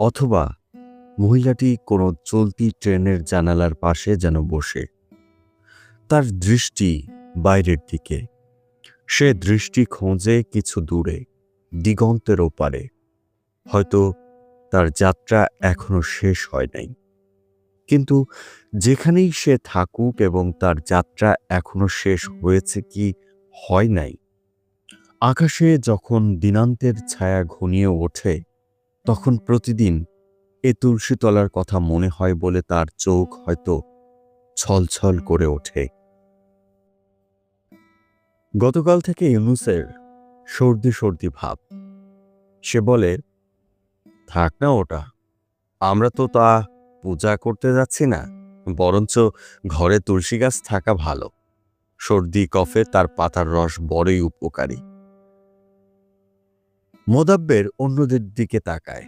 অথবা মহিলাটি কোনো চলতি ট্রেনের জানালার পাশে যেন বসে। তার দৃষ্টি বাইরের দিকে। সে দৃষ্টি খোঁজে কিছু দূরে, দিগন্তের ওপারে। হয়তো তার যাত্রা এখনও শেষ হয় নাই। কিন্তু যেখানেই সে থাকুক এবং তার যাত্রা এখনও শেষ হয়েছে কি হয় নাই, আকাশে যখন দিনান্তের ছায়া ঘনিয়ে ওঠে তখন প্রতিদিন এ তুলসীতলার কথা মনে হয় বলে তার চোখ হয়তো ছলছল করে ওঠে। গতকাল থেকে ইউনুসের সর্দি সর্দি ভাব। সে বলে, থাক না ওটা, আমরা তো তা পূজা করতে যাচ্ছি না, বরঞ্চ ঘরে তুলসী গাছ থাকা ভালো। সর্দি, কফে, তার পাতার রস বড়ই উপকারী। মোদাব্বের অন্যদের দিকে তাকায়।